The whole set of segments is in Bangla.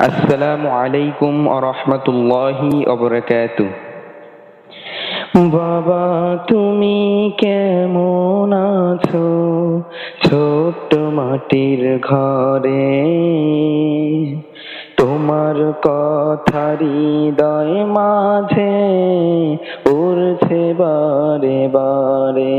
আসসালামু আলাইকুম রহমতুল্লাহি অবরাকাতু বাবা, তুমি কেমন আছো? ছোট্ট মাটির ঘরে। তোমার কথা হৃদয় মাঝে উড়ছে বারে বারে।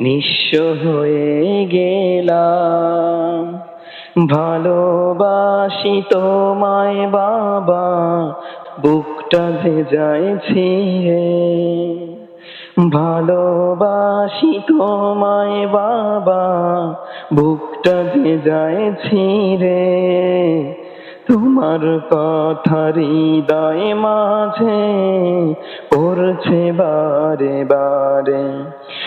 নিঃস্ব হয়ে গেলাম। ভালোবাসি তোমায় বাবা, বুকটা যে যায় ছিঁড়ে। ভালোবাসি তোমায় বাবা, বুকটা যে যায় ছিঁড়ে। তোমার কথা হৃদয় মাঝে পড়ছে বারে বারে।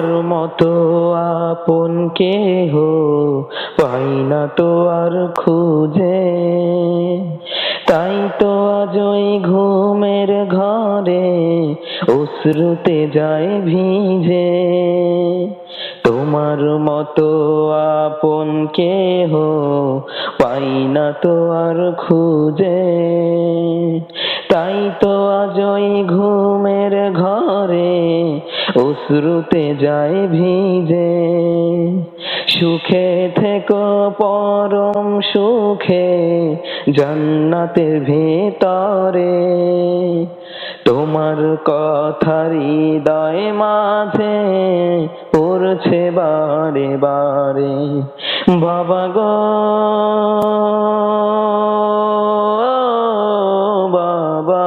তোমার মতো আপন কেহ পাই না তো আর খুঁজে। তাই তো আজ ওই ঘুমের ঘরে অশ্রুতে যায় ভিজে। তোমার মতো আপন কেহ পাই না তো আর খুঁজে। তাই তো আজ ওই ঘুমের ঘরে অশ্রুতে যায় ভিজে। সুখে থেকো, পরম সুখে, জান্নাতের ভেতরে। তোমার কথা হৃদয় মাঝে পড়ছে বারে বারে। বাবা গো, বাবা।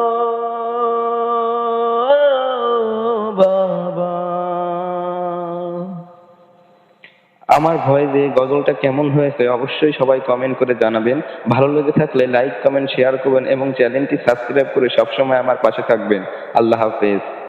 আমার ভয়েসে গজলটা কেমন হয়েছে অবশ্যই সবাই কমেন্ট করে জানাবেন। ভালো লেগে থাকলে লাইক কমেন্ট শেয়ার করবেন এবং চ্যানেলটি সাবস্ক্রাইব করে সবসময় আমার পাশে থাকবেন। আল্লাহ হাফেজ।